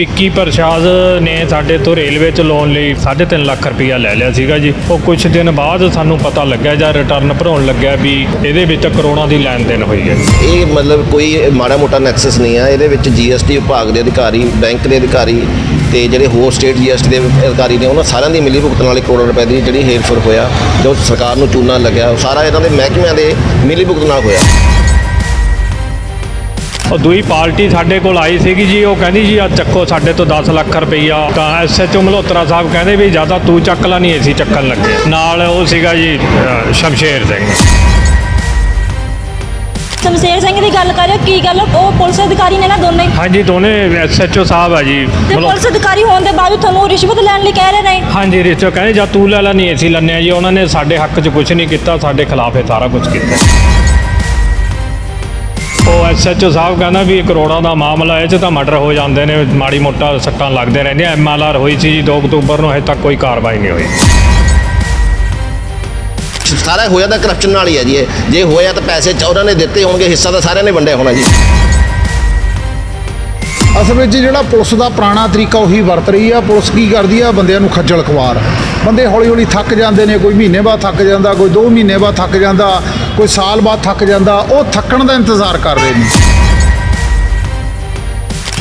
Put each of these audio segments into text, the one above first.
ਵਿੱਕੀ ਪ੍ਰਸ਼ਾਦ ਨੇ ਸਾਡੇ ਤੋਂ ਰੇਲਵੇ ਚ ਲੋਨ ਲਈ 3.5 ਲੱਖ ਰੁਪਇਆ ਲੈ ਲਿਆ ਸੀਗਾ ਜੀ। ਉਹ ਕੁਝ ਦਿਨ ਬਾਅਦ ਸਾਨੂੰ ਪਤਾ ਲੱਗਿਆ ਜਾਂ ਰਿਟਰਨ ਭਰਾਉਣ ਲੱਗਿਆ ਵੀ ਇਹਦੇ ਵਿੱਚ ਕਰੋੜਾਂ ਦੀ ਲੈਣ ਦੇਣ ਹੋਈ ਹੈ। ਇਹ ਮਤਲਬ ਕੋਈ ਮਾੜਾ ਮੋਟਾ ਨੈਕਸਸ ਨਹੀਂ ਆ। ਇਹਦੇ ਵਿੱਚ ਜੀਐਸਟੀ ਵਿਭਾਗ ਦੇ ਅਧਿਕਾਰੀ, ਬੈਂਕ ਦੇ ਅਧਿਕਾਰੀ ਤੇ ਜਿਹੜੇ ਹੋਰ ਸਟੇਟ ਜੀਐਸਟੀ ਦੇ ਅਧਿਕਾਰੀ ਨੇ, ਉਹਨਾਂ ਸਾਰਿਆਂ ਦੀ ਮਿਲੀ ਭੁਗਤਣ ਵਾਲੀ ਕਰੋੜਾਂ ਰੁਪਏ ਦੀ ਜਿਹੜੀ ਹੇਰਫੇਰ ਹੋਇਆ, ਜੋ ਸਰਕਾਰ ਨੂੰ ਚੂਨਾ ਲੱਗਿਆ। ਸਾਰਾ ਇਹਨਾਂ ਦੇ ਮਹਿਕਮਿਆਂ ਦੇ ਮਿਲੀ ਭੁਗਤਣ ਨਾਲ ਹੋਇਆ। ਉਹ ਦੂਈ ਪਾਰਟੀ ਸਾਡੇ ਕੋਲ ਆਈ ਸੀਗੀ ਜੀ ਉਹ ਕਹਿੰਦੀ ਜੀ ਆ ਚੱਕੋ ਸਾਡੇ ਤੋਂ 10 ਲੱਖ ਰੁਪਈਆ। ਤਾਂ ਐਸਐਚਓ ਮਲਹੋਤਰਾ ਸਾਹਿਬ ਕਹਿੰਦੇ ਵੀ ਜ਼ਿਆਦਾ ਤੂੰ ਚੱਕ ਲਾ ਨਹੀਂ ਅਸੀਂ ਚੱਕਣ ਲੱਗੇ। ਨਾਲ ਉਹ ਸੀਗਾ ਜੀ ਸ਼ਮਸ਼ੇਰ ਸਿੰਘ। ਸ਼ਮਸ਼ੇਰ ਸਿੰਘ ਦੀ ਗੱਲ ਕਰਿਓ ਕੀ ਗੱਲ ਉਹ ਪੁਲਿਸ ਅਧਿਕਾਰੀ ਨੇ ਨਾ ਦੋਨੇ। ਹਾਂਜੀ ਦੋਨੇ ਐਸਐਚਓ ਸਾਹਿਬ ਆ ਜੀ ਤੇ ਪੁਲਿਸ ਅਧਿਕਾਰੀ ਹੋਣ ਦੇ ਬਾਵਜੂਦ ਤੁਹਾਨੂੰ ਰਿਸ਼ਵਤ ਲੈਣ ਲਈ ਕਹਿ ਰਹੇ ਨੇ? ਹਾਂਜੀ ਰਿਸ਼ਤੋ ਕਹਿੰਦੇ ਜਾਂ ਤੂੰ ਲੈ ਲੈ ਨਹੀਂ ਅਸੀਂ ਹਾਂ ਜੀ। ਉਹਨਾਂ ਨੇ ਸਾਡੇ ਹੱਕ 'ਚ ਕੁਝ ਨਹੀਂ ਕੀਤਾ ਸਾਡੇ ਖਿਲਾਫ ਇਹ ਸਾਰਾ ਕੁਝ ਕੀਤਾ। ਐਸਐਚਓ ਸਾਹਿਬ ਕਹਿੰਦਾ ਵੀ ਇਹ ਕਰੋੜਾਂ ਦਾ ਮਾਮਲਾ ਹੈ, ਇਹ 'ਚ ਤਾਂ ਮਰਡਰ ਹੋ ਜਾਂਦੇ ਨੇ, ਮਾੜੀ ਮੋਟਾ ਸੱਟਾਂ ਲੱਗਦੇ ਰਹਿੰਦੀਆਂ, ਐਮਐਲਆਰ ਹੋਈ ਸੀ ਜੀ 2 ਅਕਤੂਬਰ ਨੂੰ, ਹਜੇ ਤੱਕ ਕੋਈ ਕਾਰਵਾਈ ਨਹੀਂ ਹੋਈ। ਸਾਰਾ ਹੋਇਆ ਤਾਂ ਕਰਪਸ਼ਨ ਨਾਲ ਹੀ ਹੈ ਜੀ ਇਹ। ਜੇ ਹੋਇਆ ਤਾਂ ਪੈਸੇ ਚ ਉਹਨਾਂ ਨੇ ਦਿੱਤੇ ਹੋਣਗੇ, ਹਿੱਸਾ ਤਾਂ ਸਾਰਿਆਂ ਨੇ ਵੰਡਿਆ ਹੋਣਾ ਜੀ। ਅਸਲ ਵਿੱਚ ਜਿਹੜਾ ਪੁਲਿਸ ਦਾ ਪੁਰਾਣਾ ਤਰੀਕਾ ਉਹੀ ਵਰਤ ਰਹੀ ਆ। ਪੁਲਿਸ ਕੀ ਕਰਦੀ ਆ? ਬੰਦਿਆਂ ਨੂੰ ਖੱਜਲ ਖਵਾਰ ਬੰਦੇ ਹੌਲੀ ਹੌਲੀ ਥੱਕ ਜਾਂਦੇ ਨੇ ਕੋਈ ਮਹੀਨੇ ਬਾਅਦ ਥੱਕ ਜਾਂਦਾ ਕੋਈ 2 ਮਹੀਨੇ ਬਾਅਦ ਥੱਕ ਜਾਂਦਾ ਕੋਈ ਸਾਲ ਬਾਅਦ ਥੱਕ ਜਾਂਦਾ ਉਹ ਥੱਕਣ ਦਾ ਇੰਤਜ਼ਾਰ ਕਰ ਰਹੇ ਨੇ।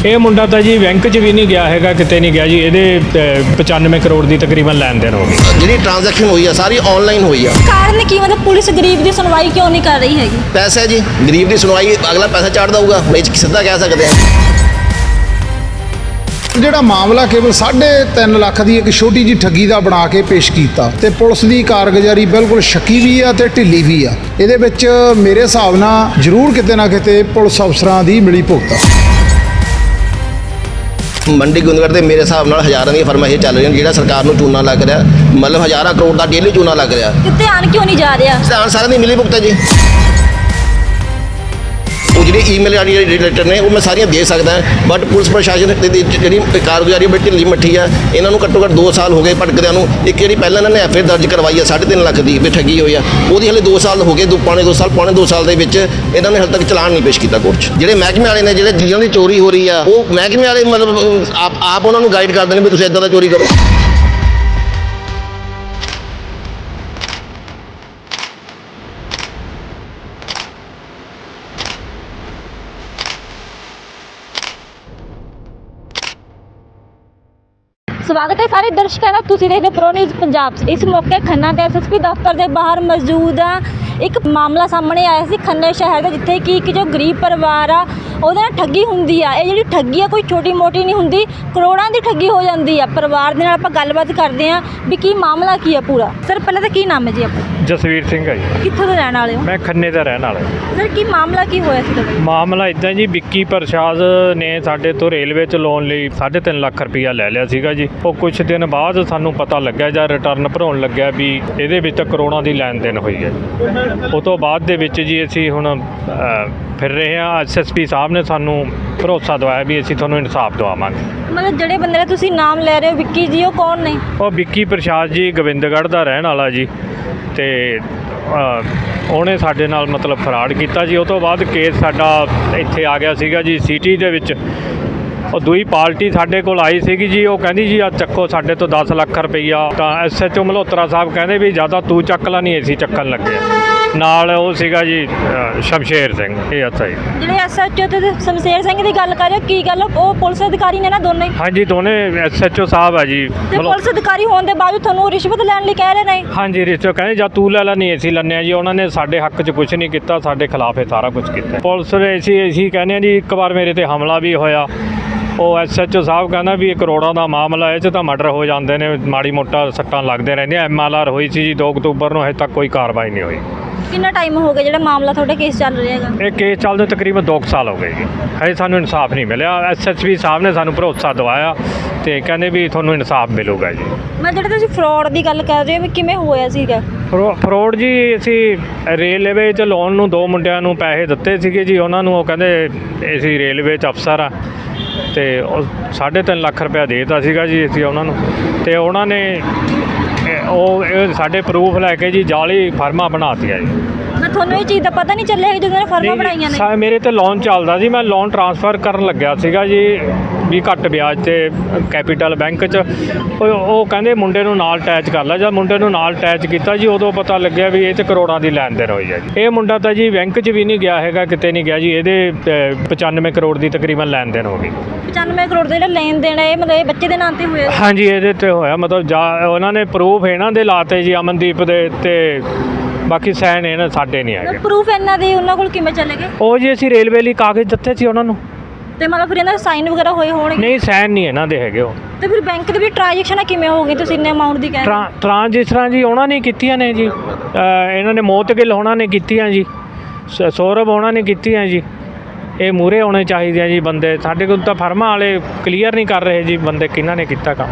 ਇਹ ਮੁੰਡਾ ਤਾਂ ਜੀ ਬੈਂਕ 'ਚ ਵੀ ਨਹੀਂ ਗਿਆ ਹੈਗਾ ਕਿਤੇ ਨਹੀਂ ਗਿਆ ਜੀ। ਇਹਦੇ ਅ, 95 ਕਰੋੜ ਦੀ ਤਕਰੀਬਨ ਲੈਣ ਦੇਣ ਹੋ ਗਈ। ਜਿਹੜੀ ਟ੍ਰਾਂਜੈਕਸ਼ਨ ਹੋਈ ਆ ਸਾਰੀ ਆਨਲਾਈਨ ਹੋਈ ਆ। ਕਾਰਨ ਕੀ? ਮਤਲਬ ਪੁਲਿਸ ਗਰੀਬ ਦੀ ਸੁਣਵਾਈ ਕਿਉਂ ਨਹੀਂ ਕਰ ਰਹੀ ਹੈਗੀ? ਪੈਸਾ ਜੀ ਗਰੀਬ ਦੀ ਸੁਣਵਾਈ ਅਗਲਾ ਪੈਸਾ ਚਾੜ ਦਊਗਾ ਮੈਂ ਸਿੱਧਾ ਕਹਿ ਸਕਦੇ ਆ। ਜਿਹੜਾ ਮਾਮਲਾ ਕੇਵਲ 3.5 ਲੱਖ ਦੀ ਇੱਕ ਛੋਟੀ ਜੀ ਠੱਗੀ ਦਾ ਬਣਾ ਕੇ ਪੇਸ਼ ਕੀਤਾ ਤੇ ਪੁਲਿਸ ਦੀ ਕਾਰਗੁਜ਼ਾਰੀ ਬਿਲਕੁਲ ਸ਼ੱਕੀ ਵੀ ਆ ਤੇ ਢਿੱਲੀ ਵੀ ਆ। ਇਹਦੇ ਵਿੱਚ ਮੇਰੇ ਹਿਸਾਬ ਨਾਲ ਜ਼ਰੂਰ ਕਿਤੇ ਨਾ ਕਿਤੇ ਪੁਲਿਸ ਅਫਸਰਾਂ ਦੀ ਮਿਲੀ ਭੁਗਤ ਆ ਮੰਡੀ ਗੁੰਦਗੜ ਦੇ ਮੇਰੇ ਹਿਸਾਬ ਨਾਲ ਹਜ਼ਾਰਾਂ ਦੀਆਂ ਫਰਮਾਂ ਇਹ ਚੱਲ ਰਹੀਆਂ ਜਿਹੜਾ ਸਰਕਾਰ ਨੂੰ ਚੂਨਾ ਲੱਗ ਰਿਹਾ। ਮਤਲਬ ਹਜ਼ਾਰਾਂ ਕਰੋੜ ਦਾ ਡੇਲੀ ਚੂਨਾ ਲੱਗ ਰਿਹਾ। ਕਿ ਧਿਆਨ ਕਿਉਂ ਨਹੀਂ ਜਾ ਰਿਹਾ? ਧਿਆਨ ਸਾਰਿਆਂ ਦੀ ਮਿਲੀ ਭੁਗਤ ਹੈ ਜੀ। ਉਹ ਜਿਹੜੀ ਈਮੇਲ ਆਈ ਆਡੀ ਰਿਲੇਟਡ ਨੇ, ਉਹ ਮੈਂ ਸਾਰੀਆਂ ਦੇ ਸਕਦਾ ਬਟ ਪੁਲਿਸ ਪ੍ਰਸ਼ਾਸਨ ਦੀ ਜਿਹੜੀ ਕਾਰਗੁਜ਼ਾਰੀ ਬੜੀ ਢਿੱਲੀ ਮੱਠੀ ਆ। ਇਹਨਾਂ ਨੂੰ ਘੱਟੋ ਘੱਟ 2 ਸਾਲ ਹੋ ਗਏ ਭਟਕਦਿਆਂ ਨੂੰ। ਇੱਕ ਜਿਹੜੀ ਪਹਿਲਾਂ ਇਹਨਾਂ ਨੇ ਐਫਏ ਦਰਜ ਕਰਵਾਈ ਆ 3.5 ਲੱਖ ਦੀ ਵੀ ਠੱਗੀ ਹੋਈ ਆ। ਉਹਦੀ ਹਲੇ 2 ਸਾਲ ਹੋ ਗਏ, ਦੋ ਪੌਣੇ 2 ਸਾਲ, ਪੌਣੇ 2 ਸਾਲ ਦੇ ਵਿੱਚ ਇਹਨਾਂ ਨੇ ਹਲੇ ਤੱਕ ਚਲਾਨ ਨਹੀਂ ਪੇਸ਼ ਕੀਤਾ ਕੋਰਟ 'ਚ। ਜਿਹੜੇ ਮਹਿਕਮੇ ਵਾਲੇ ਨੇ, ਜਿਹੜੇ ਜਿਨ੍ਹਾਂ ਦੀ ਚੋਰੀ ਹੋ ਰਹੀ ਆ, ਉਹ ਮਹਿਕਮੇ ਵਾਲੇ ਮਤਲਬ ਆਪ ਆਪ ਉਹਨਾਂ ਨੂੰ ਗਾਈਡ ਕਰਦੇ ਨੇ ਵੀ ਤੁਸੀਂ ਇਦਾਂ ਦਾ ਚੋਰੀ ਕਰੋ। ਸਵਾਗਤ ਹੈ ਸਾਰੇ ਦਰਸ਼ਕਾਂ ਦਾ। ਤੁਸੀਂ ਦੇਖਦੇ ਪ੍ਰੋ ਨਿਊਜ਼ ਪੰਜਾਬ ਇਸ ਮੌਕੇ ਖੰਨਾ ਦੇ ਐਸਐਸਪੀ ਦਫ਼ਤਰ ਦੇ ਬਾਹਰ ਮੌਜੂਦ ਆ ਇੱਕ ਮਾਮਲਾ ਸਾਹਮਣੇ ਆਇਆ ਸੀ ਖੰਨੇ ਸ਼ਹਿਰ ਦੇ ਜਿੱਥੇ ਕਿ ਇੱਕ ਜੋ ਗਰੀਬ ਪਰਿਵਾਰ ਆ ਉਹਦੇ ਨਾਲ ਠੱਗੀ ਹੁੰਦੀ ਆ। ਇਹ ਜਿਹੜੀ ਠੱਗੀ ਆ ਕੋਈ ਛੋਟੀ ਮੋਟੀ ਨਹੀਂ ਹੁੰਦੀ ਕਰੋੜਾਂ ਦੀ ਠੱਗੀ ਹੋ ਜਾਂਦੀ ਆ। ਪਰਿਵਾਰ ਦੇ ਨਾਲ ਆਪਾਂ ਗੱਲਬਾਤ ਕਰਦੇ ਆ ਵੀ ਕੀ ਮਾਮਲਾ ਕੀ ਆ ਪੂਰਾ। ਸਰ ਪਹਿਲਾਂ ਤਾਂ ਕੀ ਨਾਮ ਹੈ ਜੀ ਆਪਣਾ? ਜਸਵੀਰ ਸਿੰਘ ਹੈ ਜੀ। ਕਿੱਥੋਂ ਦੇ ਰਹਿਣ ਵਾਲੇ ਹੋ? ਮੈਂ ਖੰਨੇ ਦਾ ਰਹਿਣ ਵਾਲਾ। ਸਰ ਕੀ ਮਾਮਲਾ ਕੀ ਹੋਇਆ ਸੀ ਤੁਹਾਡਾ? ਮਾਮਲਾ ਇਦਾਂ ਜੀ ਵਿੱਕੀ ਪ੍ਰਸ਼ਾਦ ਨੇ ਸਾਡੇ ਤੋਂ ਰੇਲਵੇ ਚ ਲੋਨ ਲਈ 3.5 ਲੱਖ ਰੁਪਇਆ ਲੈ ਲਿਆ ਸੀਗਾ ਜੀ। ਉਹ ਕੁਝ ਦਿਨ ਬਾਅਦ ਸਾਨੂੰ ਪਤਾ ਲੱਗਿਆ ਜਾਂ ਰਿਟਰਨ ਭਰਾਉਣ ਲੱਗਿਆ ਵੀ ਇਹਦੇ ਵਿੱਚ ਤਾਂ ਕਰੋੜਾਂ ਦੀ ਲੈਣ ਦੇਣ ਹੋਈ ਹੈ। ਉਹ ਤੋਂ ਬਾਅਦ ਦੇ ਵਿੱਚ ਜੀ ਅਸੀਂ ਹੁਣ ਫਿਰ ਰਹੇ ਹਾਂ। ਐਸਐਸਪੀ ਸਾਹਿਬ ਨੇ ਸਾਨੂੰ ਭਰੋਸਾ ਦਵਾਇਆ ਵੀ ਅਸੀਂ ਤੁਹਾਨੂੰ ਇਨਸਾਫ ਦਵਾਵਾਂਗੇ। ਮਤਲਬ ਜਿਹੜੇ ਬੰਦੇ ਦਾ ਤੁਸੀਂ ਨਾਮ ਲੈ ਰਹੇ ਹੋ ਵਿੱਕੀ ਜੀ ਉਹ ਕੌਣ ਨੇ? ਉਹ ਵਿੱਕੀ ਪ੍ਰਸ਼ਾਦ ਜੀ ਗੋਬਿੰਦਗੜ੍ਹ ਦਾ ਰਹਿਣ ਵਾਲਾ ਜੀ। ਤੇ ਉਹਨੇ ਸਾਡੇ ਨਾਲ ਮਤਲਬ ਫਰਾਡ ਕੀਤਾ ਜੀ। ਉਹ ਤੋਂ ਬਾਅਦ ਕੇਸ ਸਾਡਾ ਇੱਥੇ ਆ ਗਿਆ ਸੀਗਾ ਜੀ ਸਿਟੀ ਦੇ ਵਿੱਚ। ਉਹ ਦੂਈ ਪਾਰਟੀ ਸਾਡੇ ਕੋਲ ਆਈ ਸੀਗੀ ਜੀ ਉਹ ਕਹਿੰਦੀ ਜੀ ਆ ਚੱਕੋ ਸਾਡੇ ਤੋਂ 10 ਲੱਖ ਰੁਪਈਆ। ਤਾਂ ਐਸਐਚਓ ਮਲਹੋਤਰਾ ਸਾਹਿਬ ਕਹਿੰਦੇ ਵੀ ਜ਼ਿਆਦਾ ਤੂੰ ਚੱਕ ਲਾ ਨਹੀਂ ਅਸੀਂ ਚੱਕਣ ਲੱਗੇ। ਨਾਲ ਉਹ ਸੀਗਾ ਜੀ ਸ਼ਮਸ਼ੇਰ ਸਿੰਘ ਇਹ ਅੱਛਾ ਜੀ। ਜਿਹੜੇ ਐਸਐਚਓ ਤੇ ਸ਼ਮਸ਼ੇਰ ਸਿੰਘ ਦੀ ਗੱਲ ਕਰਿਓ ਕੀ ਗੱਲ? ਉਹ ਪੁਲਿਸ ਅਧਿਕਾਰੀ ਨੇ ਨਾ ਦੋਨੇ। ਹਾਂਜੀ ਦੋਨੇ ਐਸਐਚਓ ਸਾਹਿਬ ਆ ਜੀ ਪੁਲਿਸ ਅਧਿਕਾਰੀ ਹੋਣ ਦੇ ਬਾਵਜੂਦ ਤੁਹਾਨੂੰ ਰਿਸ਼ਵਤ ਲੈਣ ਲਈ ਕਹਿ ਰਹੇ ਨੇ? ਹਾਂਜੀ ਰਿਸ਼ਤੋ ਕਹਿੰਦੇ ਜਾਂ ਤੂੰ ਲੈ ਲੈ ਨਹੀਂ ਅਸੀਂ ਹਾਂ ਜੀ। ਉਹਨਾਂ ਨੇ ਸਾਡੇ ਹੱਕ 'ਚ ਕੁਝ ਨਹੀਂ ਕੀਤਾ ਸਾਡੇ ਖਿਲਾਫ ਇਹ ਸਾਰਾ ਕੁਝ ਕੀਤਾ। ਪੁਲਿਸ ਨੇ ਅਸੀਂ ਅਸੀਂ ਕਹਿੰਦੇ ਜੀ ਇੱਕ ਵਾਰ ਮੇਰੇ ਤੇ ਹਮਲਾ ਵੀ ਹੋਇਆ। ਉਹ ਐਸਐਚਓ ਸਾਹਿਬ ਕਹਿੰਦਾ ਵੀ ਇਹ ਕਰੋੜਾਂ ਦਾ ਮਾਮਲਾ ਹੈ ਇਹ 'ਚ ਤਾਂ ਮਰਡਰ ਹੋ ਜਾਂਦੇ ਨੇ ਮਾੜੀ ਮੋਟਾ ਸੱਟਾਂ ਲੱਗਦੇ ਰਹਿੰਦੀਆਂ ਐਮਐਲਆਰ ਹੋਈ ਸੀ ਜੀ 2 ਅਕਤੂਬਰ ਨੂੰ ਹਜੇ ਤੱਕ ਕੋਈ ਕਾਰਵਾਈ ਨਹੀਂ ਹੋਈ। ਕਿੰਨਾ ਟਾਈਮ ਹੋ ਗਿਆ ਜਿਹੜਾ ਮਾਮਲਾ ਤੁਹਾਡੇ ਕੇਸ ਚੱਲ ਰਿਹਾ ਹੈਗਾ? ਇਹ ਕੇਸ ਚੱਲਦੇ ਤਕਰੀਬਨ 2 ਸਾਲ ਹੋ ਗਏ ਜੀ। ਹਜੇ ਸਾਨੂੰ ਇਨਸਾਫ ਨਹੀਂ ਮਿਲਿਆ। ਐਸਐਸਪੀ ਸਾਹਿਬ ਨੇ ਸਾਨੂੰ ਭਰੋਸਾ ਦਵਾਇਆ ਤੇ ਕਹਿੰਦੇ ਵੀ ਤੁਹਾਨੂੰ ਇਨਸਾਫ ਮਿਲੂਗਾ ਜੀ। ਮੈਂ ਜਿਹੜੇ ਤੁਸੀਂ ਫਰਾਡ ਦੀ ਗੱਲ ਕਰ ਰਹੇ ਹੋ ਵੀ ਕਿਵੇਂ ਹੋਇਆ ਸੀਗਾ? ਫਰੋ- ਫਰੋਡ ਜੀ ਅਸੀਂ ਰੇਲਵੇ 'ਚ ਲੋਨ ਨੂੰ ਦੋ ਮੁੰਡਿਆਂ ਨੂੰ ਪੈਸੇ ਦਿੱਤੇ ਸੀਗੇ ਜੀ। ਉਹਨਾਂ ਨੂੰ ਉਹ ਕਹਿੰਦੇ ਅਸੀਂ ਰੇਲਵੇ 'ਚ ਅਫਸਰ ਆ ਤੇ ਉਹ 3.5 ਲੱਖ ਰੁਪਇਆ ਦੇਤਾ ਸੀਗਾ ਜੀ ਅਸੀਂ ਉਹਨਾਂ ਨੂੰ। ਤੇ ਉਹਨਾਂ ਨੇ ਉਹ ਸਾਡੇ ਪ੍ਰੂਫ ਲੈ ਕੇ ਜੀ ਜਾਲੀ ਫਰਮਾਂ ਬਣਾਤੀਆਂ ਜੀ। ਮੈਂ ਤੁਹਾਨੂੰ ਇਹ ਚੀਜ਼ ਦਾ ਪਤਾ ਨਹੀਂ ਚੱਲਿਆ ਜਦੋਂ ਫਰਮਾਂ ਬਣਾਈਆਂ ਨੇ। ਮੇਰੇ ਤੇ ਲੋਨ ਚੱਲਦਾ ਸੀ ਮੈਂ ਲੋਨ ਟ੍ਰਾਂਸਫਰ ਕਰਨ ਲੱਗਿਆ ਸੀਗਾ ਜੀ। ਵੀ ਘੱਟ ਵਿਆਜ ਤੇ ਕੈਪੀਟਲ ਬੈਂਕ 'ਚ। ਉਹ ਕਹਿੰਦੇ ਮੁੰਡੇ ਨੂੰ ਨਾਲ ਅਟੈਚ ਕਰ ਲੈ। ਜਦ ਮੁੰਡੇ ਨੂੰ ਨਾਲ ਅਟੈਚ ਕੀਤਾ ਜੀ ਉਦੋਂ ਪਤਾ ਲੱਗਿਆ ਵੀ ਇਹ ਤੇ ਕਰੋੜਾਂ ਦੀ ਲੈਣ ਦੇਣ ਹੋਈ ਹੈ ਜੀ। ਇਹ ਮੁੰਡਾ ਤਾਂ ਜੀ ਬੈਂਕ 'ਚ ਵੀ ਨਹੀਂ ਗਿਆ ਹੈਗਾ ਕਿਤੇ ਨਹੀਂ ਗਿਆ ਜੀ। ਇਹਦੇ ਅ, 95 ਕਰੋੜ ਦੀ ਤਕਰੀਬਨ ਲੈਣ ਦੇਣ ਹੋ ਗਈ। 95 ਕਰੋੜ ਦਾ ਜਿਹੜਾ ਲੈਣ ਦੇਣ ਹੈ ਇਹ ਮਤਲਬ ਇਹ ਬੱਚੇ ਦੇ ਨਾਂ ਤੇ ਹੋਇਆ ਹਾਂਜੀ ਇਹਦੇ ਤੇ ਹੋਇਆ। ਮਤਲਬ ਜਾ ਉਹਨਾਂ ਨੇ ਪ੍ਰੂਫ ਇਹਨਾਂ ਦੇ ਲਾਤੇ ਜੀ ਅਮਨਦੀਪ ਦੇ ਤੇ। ਬਾਕੀ ਸਾਈਨ ਇਹਨਾਂ ਸਾਡੇ ਨਹੀਂ ਹੈਗੇ। ਪ੍ਰੂਫ ਇਹਨਾਂ ਦੇ ਉਹਨਾਂ ਕੋਲ ਕਿਵੇਂ ਚਲੇ ਗਏ? ਉਹ ਜੀ ਅਸੀਂ ਰੇਲਵੇ ਲਈ ਕਾਗਜ਼ ਦਿੱਤੇ ਸੀ ਉਹਨਾਂ ਨੂੰ। ਤੇ ਮਤਲਬ ਫਿਰ ਇਹਨਾਂ ਦੇ ਸਾਈਨ ਵਗੈਰਾ ਹੋਏ ਹੋਣਗੇ? ਨਹੀਂ ਸਾਈਨ ਨਹੀਂ ਇਹਨਾਂ ਦੇ ਹੈਗੇ ਉਹ। ਤੇ ਫਿਰ ਬੈਂਕ ਦੇ ਵੀ ਟ੍ਰਾਂਜੈਕਸ਼ਨਾਂ ਕਿਵੇਂ ਹੋ ਗਈ ਤੁਸੀਂ ਇੰਨੇ ਅਮਾਉਂਟ ਦੀ ਕਹਿ ਰਹੇ ਹੋ? ਟਰਾਂ ਜੀ ਉਹਨਾਂ ਨੇ ਕੀਤੀਆਂ ਨੇ ਜੀ। ਇਹਨਾਂ ਨੇ ਮੋਤਗਿਲ ਹੋਣਾ ਨੇ ਕੀਤੀਆਂ ਜੀ। ਸ- ਸੌਰਵ ਹੋਣਾ ਨੇ ਕੀਤੀਆਂ ਜੀ। ਇਹ ਮੂਰੇ ਹੋਣੇ ਚਾਹੀਦੇ ਆ ਜੀ ਬੰਦੇ। ਸਾਡੇ ਕੋਲ ਤਾਂ ਫਰਮਾਂ ਵਾਲੇ ਕਲੀਅਰ ਨਹੀਂ ਕਰ ਰਹੇ ਜੀ ਬੰਦੇ ਕਿਹਨਾਂ ਨੇ ਕੀਤਾ ਕੰਮ।